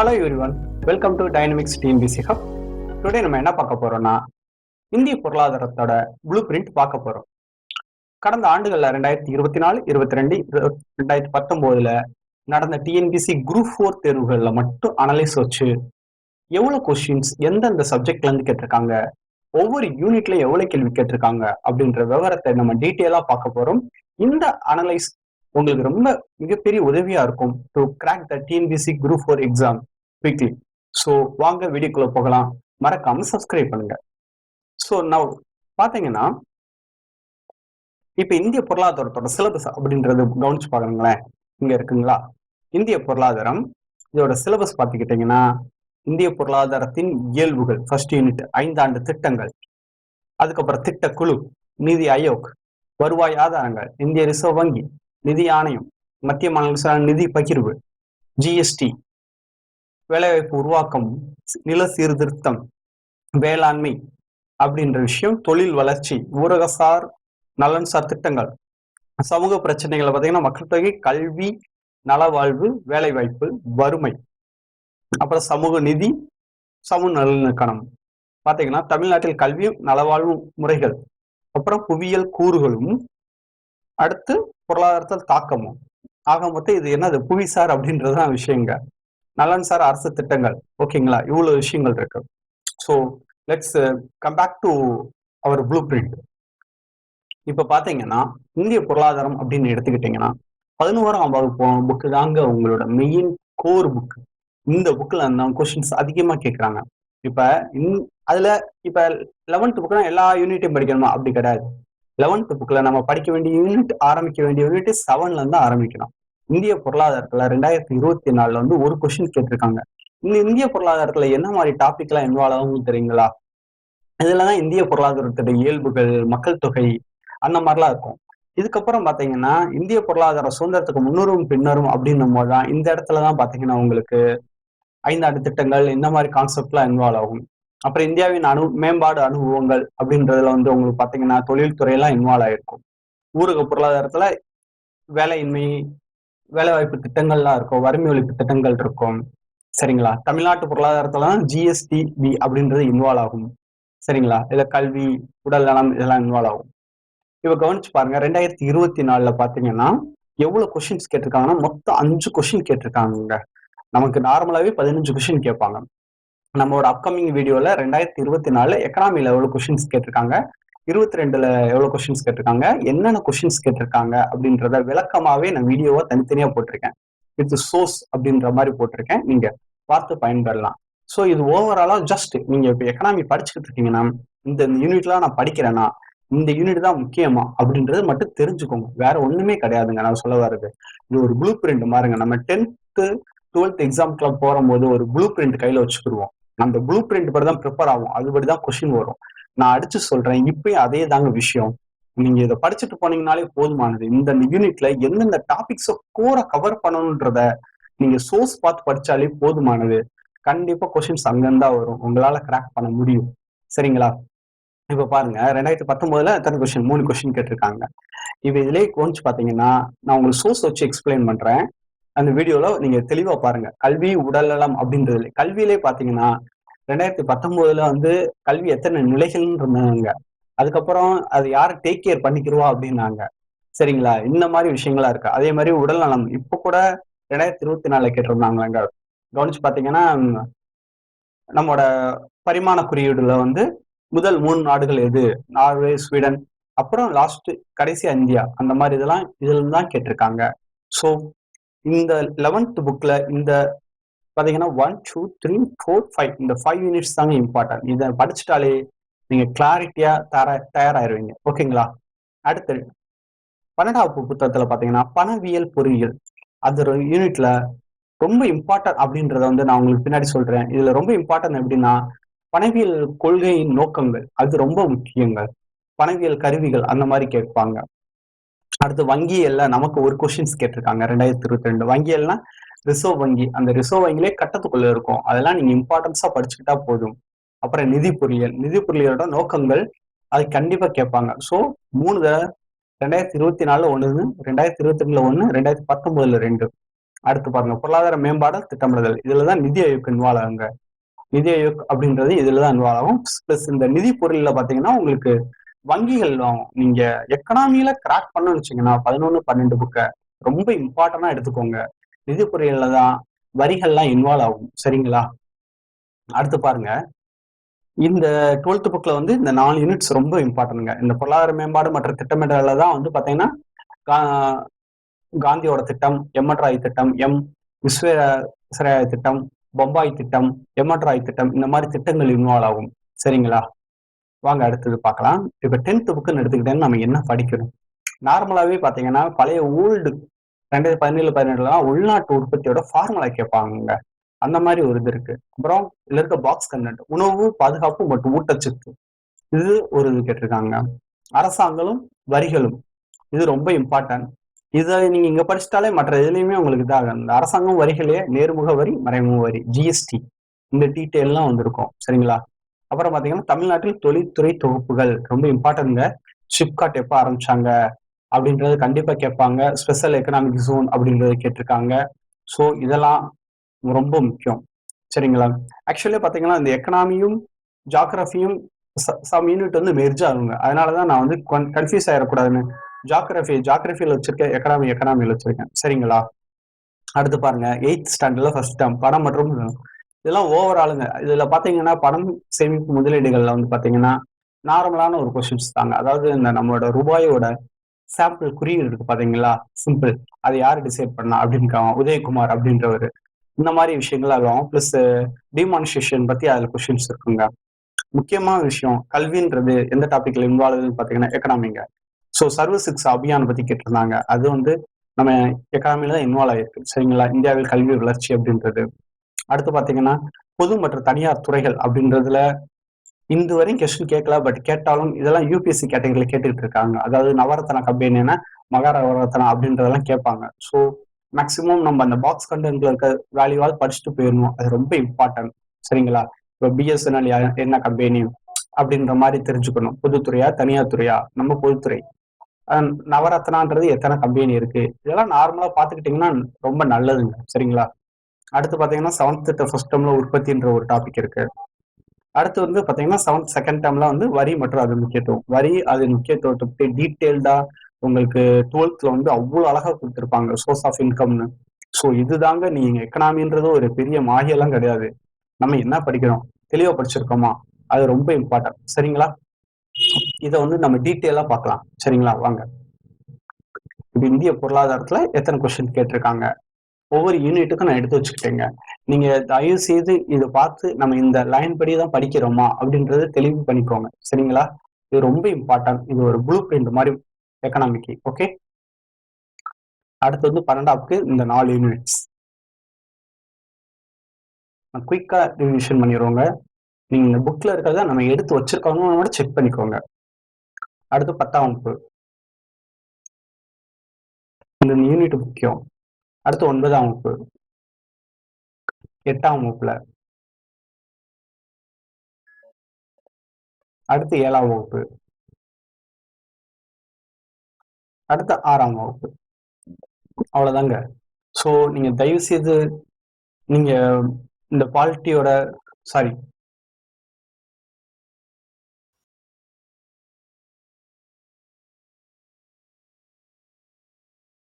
Hello everyone welcome to dynamics TNPSC hub today நம்ம என்ன பார்க்க போறோம்னா இந்திய பொருளாதாரத்தோட ப்ளூ பிரிண்ட் பார்க்க போறோம். கடந்த ஆண்டுகள்ல ரெண்டாயிரத்தி இருபத்தி நாலு இருபத்தி ரெண்டு ரெண்டாயிரத்தி பத்தொன்பதுல நடந்த டிஎன்பிசி குரூப் ஃபோர் தேர்வுகள்ல மட்டும் அனலைஸ் வச்சு எவ்வளவு கொஸ்டின்ஸ் எந்தெந்த சப்ஜெக்ட்ல இருந்து கேட்டிருக்காங்க ஒவ்வொரு யூனிட்ல எவ்வளவு கேள்வி கேட்டிருக்காங்க அப்படின்ற விவரத்தை நம்ம டீட்டெயிலா பார்க்க போறோம். இந்த அனலைஸ் உங்களுக்கு ரொம்ப மிகப்பெரிய உதவியா இருக்கும் to crack the TNPSC group four exam weekly so வாங்க வீடியோக்குள்ள போகலாம். மறக்காம சப்ஸ்கிரைப் பண்ணுங்க. ஸோ நான் பாத்தீங்கன்னா இப்ப இந்திய பொருளாதாரத்தோட சிலபஸ் அப்படின்றது கவனிச்சு பாருங்களேன். இங்க இருக்குங்களா? இந்திய பொருளாதாரம் இதோட சிலபஸ் பார்த்துக்கிட்டீங்கன்னா இந்திய பொருளாதாரத்தின் இயல்புகள் ஃபர்ஸ்ட் யூனிட் ஐந்தாண்டு திட்டங்கள். அதுக்கப்புறம் திட்டக்குழு நிதி ஆயோக் வருவாய் ஆதாரங்கள் இந்திய ரிசர்வ் வங்கி நிதி ஆணையம் மத்திய மாநில நிதி பகிர்வு ஜிஎஸ்டி வேலைவாய்ப்பு உருவாக்கம் நில சீர்திருத்தம் வேளாண்மை அப்படின்ற விஷயம் தொழில் வளர்ச்சி ஊரகசார் நலன்சார் திட்டங்கள். சமூக பிரச்சனைகளை பார்த்தீங்கன்னா மக்கள் தொகை கல்வி நலவாழ்வு வேலைவாய்ப்பு வறுமை. அப்புறம் சமூக நிதி சமூக நலனுக்கணம் பார்த்தீங்கன்னா தமிழ்நாட்டில் கல்வியும் நலவாழ்வு முறைகள். அப்புறம் புவியியல் கூறுகளும். அடுத்து பொருளாதாரத்தில் தாக்கமும். ஆக மொத்தம் இது என்னது? புவிசார் அப்படின்றதுதான் விஷயங்க. நலன்சார் அரசு திட்டங்கள். ஓகேங்களா? இவ்வளவு விஷயங்கள் இருக்கு. So let's come back to our blueprint இப்ப பாத்தீங்கன்னா இந்திய பொருளாதாரம் அப்படின்னு எடுத்துக்கிட்டீங்கன்னா பதினோராம் வகுப்பு புக்கு தாங்க உங்களோட மெயின் கோர் புக் இந்த புக்ல அந்த கொஸ்டின்ஸ் அதிகமா கேட்கறாங்க இப்ப அதுல இப்ப லெவன்த் புக்னா எல்லா யூனிட்டையும் படிக்கணுமா? அப்படி கிடையாது. லெவன்த் புக்ல நம்ம படிக்க வேண்டிய யூனிட் ஆரம்பிக்க வேண்டிய யூனிட் செவன்ல இருந்து ஆரம்பிக்கணும். இந்திய பொருளாதாரத்துல ரெண்டாயிரத்தி இருபத்தி நாலுல வந்து ஒரு கொஸ்டின் கேட்டிருக்காங்க. இந்த இந்திய பொருளாதாரத்துல என்ன மாதிரி டாபிக் எல்லாம் இன்வால்வ் ஆகும் தெரியுங்களா? இதுலதான் இந்திய பொருளாதாரத்துடைய இயல்புகள் மக்கள் தொகை அந்த மாதிரிலாம் இருக்கும். இதுக்கப்புறம் பாத்தீங்கன்னா இந்திய பொருளாதார சுதந்திரத்துக்கு முன்னரும் பின்னரும் அப்படின்னும் போதுதான் இந்த இடத்துலதான் பாத்தீங்கன்னா உங்களுக்கு ஐந்தாண்டு திட்டங்கள் இந்த மாதிரி கான்செப்ட்லாம் இன்வால்வ் ஆகும். அப்புறம் இந்தியாவின் அனு மேம்பாடு அனுபவங்கள் அப்படின்றதுல வந்து உங்களுக்கு பாத்தீங்கன்னா தொழில்துறையெல்லாம் இன்வால்வ் ஆயிருக்கும். ஊரக பொருளாதாரத்துல வேலையின்மை வேலைவாய்ப்பு திட்டங்கள்லாம் இருக்கும் வறுமை ஒழிப்பு திட்டங்கள் இருக்கும். சரிங்களா? தமிழ்நாட்டு பொருளாதாரத்துல தான் ஜிஎஸ்டி வி அப்படின்றது இன்வால்வ் ஆகும். சரிங்களா? இதுல கல்வி உடல் நலம் இதெல்லாம் இன்வால்வ் ஆகும். இப்ப கவனிச்சு பாருங்க ரெண்டாயிரத்தி இருபத்தி நாலுல பாத்தீங்கன்னா எவ்வளவு கொஸ்டின்ஸ் கேட்டிருக்காங்கன்னா மொத்தம் அஞ்சு கொஸ்டின் கேட்டிருக்காங்க நமக்கு நார்மலாவே பதினஞ்சு கொஸ்டின் கேட்பாங்க. நம்மளோட அப்கமிங் வீடியோல ரெண்டாயிரத்தி இருபத்தி நாலு எக்கனாமில எவ்வளவு கொஸ்டின்ஸ் கேட்டிருக்காங்க. இருபத்தி ரெண்டுல எவ்வளவு கொஸ்டின்ஸ் கேட்டிருக்காங்க? என்னென்ன கொஸ்டின்ஸ் கேட்டிருக்காங்க? அப்படின்றத விளக்கமாவே நான் வீடியோவா தனித்தனியா போட்டிருக்கேன். வித் சோர்ஸ் அப்படின்ற மாதிரி போட்டிருக்கேன். நீங்க பார்த்து பயன்பெறலாம். ஸோ இது ஓவராலா ஜஸ்ட் நீங்க இப்ப எக்கனாமி படிச்சுக்கிட்டு இருக்கீங்கன்னா இந்த யூனிட்லாம் நான் படிக்கிறேன்னா இந்த யூனிட் தான் முக்கியமா அப்படின்றது மட்டும் தெரிஞ்சுக்கோங்க. வேற ஒண்ணுமே கிடையாதுங்க. நான் சொல்ல வர்றது. இது ஒரு ப்ளூ பிரிண்ட் மாறுங்க நம்ம டென்த்து டுவெல்த் எக்ஸாம்க்குலாம் போகும்போது ஒரு ப்ளூ பிரிண்ட் கையில வச்சுக்கிடுவோம் அந்த ப்ளூ பிரிண்ட் படி தான் ப்ரிப்பேர் ஆகும் அதுபடி தான் கொஸ்டின் வரும். நான் அடிச்சு சொல்றேன் இப்பயும் அதே தாங்க விஷயம். நீங்க இதை படிச்சுட்டு போனீங்கனாலே போதுமானது. இந்த யூனிட்ல எந்தெந்த டாபிக்ஸ கோரை கவர் பண்ணணுன்றத நீங்க சோர்ஸ் பார்த்து படிச்சாலே போதுமானது. கண்டிப்பா கொஸ்டின்ஸ் அங்கிருந்தா வரும். உங்களால கிராக் பண்ண முடியும். சரிங்களா? இப்ப பாருங்க ரெண்டாயிரத்தி பத்தொன்பதுல எத்தனை கொஸ்டின் மூணு கொஸ்டின் கேட்டிருக்காங்க. இப்ப இதுலயே கொஞ்சம் பாத்தீங்கன்னா நான் உங்களுக்கு சோர்ஸ் வச்சு எக்ஸ்பிளைன் பண்றேன். அந்த வீடியோல நீங்க தெளிவா பாருங்க. கல்வி உடல்நலம் அப்படின்றது கல்வியிலே பாத்தீங்கன்னா ரெண்டாயிரத்தி பத்தொன்பதுல வந்து கல்வி எத்தனை நிலைகள்னு இருந்தாங்க. அதுக்கப்புறம் அது யாரு டேக் கேர் பண்ணிக்கிறோம் அப்படின்னாங்க. சரிங்களா? இந்த மாதிரி விஷயங்களா இருக்கு. அதே மாதிரி உடல் நலம். இப்ப கூட ரெண்டாயிரத்தி இருபத்தி நாலுல கேட்டிருந்தாங்களாங்க கவனிச்சு பாத்தீங்கன்னா நம்மளோட பரிமாண குறியீடுல வந்து முதல் மூணு நாடுகள் எது? நார்வே ஸ்வீடன் அப்புறம் லாஸ்ட் கடைசி இந்தியா. அந்த மாதிரி இதெல்லாம் இதுல தான் கேட்டிருக்காங்க. ஸோ இந்த லெவன்த் புக்ல இந்த பாத்தீங்கன்னா one two three four five இந்த ஃபைவ் யூனிட்ஸ் தாங்க இம்பார்ட்டன்ட் இதை படிச்சுட்டாலே நீங்க கிளாரிட்டியா தர தயாராயிருவீங்க. ஓகேங்களா அடுத்து பன்னெண்டாவது புத்தகத்துல பாத்தீங்கன்னா பணவியல் பொறியியல். அந்த யூனிட்ல ரொம்ப இம்பார்ட்டன்ட் அப்படின்றத வந்து நான் உங்களுக்கு பின்னாடி சொல்றேன். இதுல ரொம்ப இம்பார்ட்டன்ட் எப்படின்னா பணவியல் கொள்கையின் நோக்கங்கள். அது ரொம்ப முக்கியங்கள். பணவியல் கருவிகள் அந்த மாதிரி கேட்பாங்க. அடுத்து வங்கியல்ல நமக்கு ஒரு கொஸ்டின்ஸ் கேட்டிருக்காங்க. ரெண்டாயிரத்தி இருபத்தி ரெண்டு வங்கியல்னா ரிசர்வ் வங்கி அந்த ரிசர்வ் வங்கிலே கட்டத்துக்குள்ள இருக்கும். அதெல்லாம் நீங்க இம்பார்ட்டன்ஸா படிச்சுக்கிட்டா போதும். அப்புறம் நிதி பொறியியல். நிதி பொறியியலோட நோக்கங்கள் அது கண்டிப்பா கேட்பாங்க. ஸோ மூணு ரெண்டாயிரத்தி இருபத்தி நாலுல ஒண்ணு ரெண்டாயிரத்தி இருபத்தி ரெண்டுல ஒண்ணு ரெண்டாயிரத்தி பத்தொன்பதுல ரெண்டு. அடுத்து பாருங்க பொருளாதார மேம்பாடு திட்டமிடுதல் இதுலதான் நிதி ஆயோக் இன்வால்வ் ஆகுங்க நிதி ஆயோக் அப்படின்றது இதுலதான் இன்வால்வ் ஆகும். பிளஸ் இந்த நிதி பொருள்ல பாத்தீங்கன்னா உங்களுக்கு வங்கிகள் வாங்கும். நீங்க எக்கனாமியில கிராக் பண்ணணும்னு வச்சீங்கன்னா பதினொன்னு பன்னெண்டு புக்கை ரொம்ப இம்பார்ட்டண்டா எடுத்துக்கோங்க. நிதி பொறியியல்ல தான் வரிகள்லாம் இன்வால்வ் ஆகும். சரிங்களா? அடுத்து பாருங்க. இந்த டுவெல்த் புக்ல வந்து இந்த நாலு யூனிட்ஸ் ரொம்ப இம்பார்ட்டன்ட்ங்க இந்த பொருளாதார மேம்பாடு மற்றும் திட்டமிடல தான் வந்து பாத்தீங்கன்னா கா- காந்தியோட திட்டம் எம்மட்ராய் திட்டம் எம் விஸ்வேஸ்வரய்யா திட்டம் பொம்பாய் திட்டம் எம்மட்ராய் திட்டம் இந்த மாதிரி திட்டங்கள் இன்வால்வ் ஆகும். சரிங்களா? வாங்க அடுத்தது பார்க்கலாம். இப்ப டென்த் புக்குன்னு எடுத்துக்கிட்டேன்னு நம்ம என்ன படிக்கணும்? நார்மலாவே பாத்தீங்கன்னா பழைய ஓல்டு ரெண்டாயிரத்தி பதினேழு பதினெட்டுலாம் உள்நாட்டு உற்பத்தியோட ஃபார்முலா கேட்பாங்க அந்த மாதிரி ஒரு இது இருக்கு. அப்புறம் இதுல இருக்க பாக்ஸ் கண்டென்ட் உணவு பாதுகாப்பு மற்றும் ஊட்டச்சத்து. இது ஒரு இது கேட்டிருக்காங்க. அரசாங்கங்களும் வரிகளும். இது ரொம்ப இம்பார்ட்டன்ட் இதை நீங்க இங்க படிச்சிட்டாலே மற்ற எதுலையுமே உங்களுக்கு இதாக இந்த அரசாங்கம் வரிகளே நேர்முக வரி மறைமுக வரி ஜிஎஸ்டி இந்த டீட்டெயில்லாம் வந்திருக்கும். சரிங்களா? அப்புறம் பாத்தீங்கன்னா தமிழ்நாட்டில் தொழில்துறை தொகுப்புகள் ரொம்ப இம்பார்ட்டன்ங்க ஷிப்காட் எப்போ ஆரம்பிச்சாங்க? அப்படின்றது கண்டிப்பாக கேட்பாங்க. ஸ்பெஷல் எக்கனாமிக் ஜோன் அப்படின்றத கேட்டிருக்காங்க. ஸோ இதெல்லாம் ரொம்ப முக்கியம். சரிங்களா? ஆக்சுவலி பார்த்தீங்கன்னா இந்த எக்கனாமியும் ஜாகிரபியும் சம் யூனிட் வந்து மெர்ஜ் ஆகுங்க. அதனாலதான் நான் வந்து கன்ஃபியூஸ் ஆயிடக்கூடாதுன்னு ஜாகிரபி ஜாக்ரஃபியில் வச்சிருக்கேன். எக்கனாமி எக்கனாமியில் வச்சிருக்கேன். சரிங்களா? அடுத்து பாருங்க. எயித் ஸ்டாண்டர்ட்ல ஃபர்ஸ்ட் டேம் பணம் மற்றும் இதெல்லாம். ஓவராலுங்க இதுல பாத்தீங்கன்னா பணம் சேமிப்பு முதலீடுகள்ல வந்து பாத்தீங்கன்னா நார்மலான ஒரு கொஸ்டின்ஸ் தாங்க. அதாவது இந்த நம்மளோட ரூபாயோட சாம்பிள் குறியீடு இருக்கு பாத்தீங்களா? சிம்பிள் அதை யாரு டிசைட் பண்ணா? அப்படின்னு உதயகுமார் அப்படின்றவர். இந்த மாதிரி விஷயங்கள் ஆகும் பிளஸ் டிமானிஸ்ட்ரேஷன் பத்தி அதுல கொஸ்டின்ஸ் இருக்குங்க. முக்கியமான விஷயம் கல்வின்றது எந்த டாபிக்ல இன்வால்வ் பாத்தீங்கன்னா எக்கனாமிங்க ஸோ சர்வ சிக்ஸ் அபியான் பத்தி கேட்டிருந்தாங்க. அது வந்து நம்ம எக்கனாமில தான் இன்வால்வ் ஆயிருக்கு சரிங்களா? இந்தியாவில் கல்வி வளர்ச்சி அப்படின்றது. அடுத்து பாத்தீங்கன்னா பொது மற்றும் தனியார் துறைகள் அப்படின்றதுல இந்த வரையும் கொஸ்டின் கேட்கல பட் கேட்டாலும் இதெல்லாம் யூபிஎஸ்சி கேட்டகரியில கேட்டுட்டு இருக்காங்க. அதாவது நவரத்ன கம்பெனினா மகாரத்னா அப்படின்றதெல்லாம் கேட்பாங்க. ஸோ மேக்சிமம் நம்ம அந்த பாக்ஸ் கண்டென்ட்ல இருக்க வேல்யூவாவது படிச்சுட்டு போயிடணும் அது ரொம்ப இம்பார்ட்டன்ட் சரிங்களா? இப்போ பிஎஸ்என்எல் என்ன கம்பெனி அப்படின்ற மாதிரி தெரிஞ்சுக்கணும். பொதுத்துறையா தனியார் துறையா? நம்ம பொதுத்துறை. நவரத்னான்றது எத்தனை கம்பெனி இருக்கு? இதெல்லாம் நார்மலா பாத்துக்கிட்டீங்கன்னா ரொம்ப நல்லதுங்க. சரிங்களா? அடுத்து பாத்தீங்கன்னா செவன்த் ஃபர்ஸ்ட் டம்ல உற்பத்தின்ற ஒரு டாபிக் இருக்கு. அடுத்து வந்து பாத்தீங்கன்னா செவன்த் செகண்ட் டேர்ம்ல வந்து வரி மற்றும் அது முக்கியத்துவம். வரி அது முக்கியத்துவத்தை டீட்டெயில்டா உங்களுக்கு டுவெல்த்ல வந்து அவ்வளவு அழகா கொடுத்துருப்பாங்க சோர்ஸ் ஆஃப் இன்கம்னு ஸோ இதுதாங்க நீங்க எக்கனாமின்றது ஒரு பெரிய மாகியெல்லாம் கிடையாது. நம்ம என்ன படிக்கிறோம்? தெளிவா படிச்சிருக்கோமா? அது ரொம்ப இம்பார்ட்டன்ட் சரிங்களா? இதை வந்து நம்ம டீட்டெயிலா பார்க்கலாம். சரிங்களா? வாங்க. இப்ப இந்திய பொருளாதாரத்துல எத்தனை கொஸ்டின் கேட்டிருக்காங்க? ஒவ்வொரு யூனிட்டுக்கும் நான் எடுத்து வச்சுக்கிட்டேங்க. நீங்க தயவு செய்து இதை பார்த்து நம்ம இந்த லைன் படி தான் படிக்கிறோமா அப்படின்றத தெளிவு பண்ணிக்கோங்க. சரிங்களா? இது ரொம்ப இம்பார்ட்டன்ட் இது ஒரு ப்ளூ பிரிண்ட் மாதிரி எக்கனாமிக்கு ஓகே அடுத்து வந்து பன்னெண்டாவுக்கு இந்த நாலு யூனிட்ஸ் நான் குயிக்கா ரிவிஷன் பண்ணிடுவோங்க நீங்க இந்த புக்ல இருக்கிறத நம்ம எடுத்து வச்சிருக்கோம்னு செக் பண்ணிக்கோங்க. அடுத்து பத்தாம் வகுப்பு. இந்த யூனிட் முக்கியம். அடுத்து ஒன்பதாம் வகுப்பு. எட்டாம் வகுப்புல. அடுத்து ஏழாம் வகுப்பு. அடுத்து ஆறாம் வகுப்பு. அவ்வளவுதாங்க. ஸோ நீங்க தயவு செய்து நீங்க இந்த குவாலிட்டியோட சாரி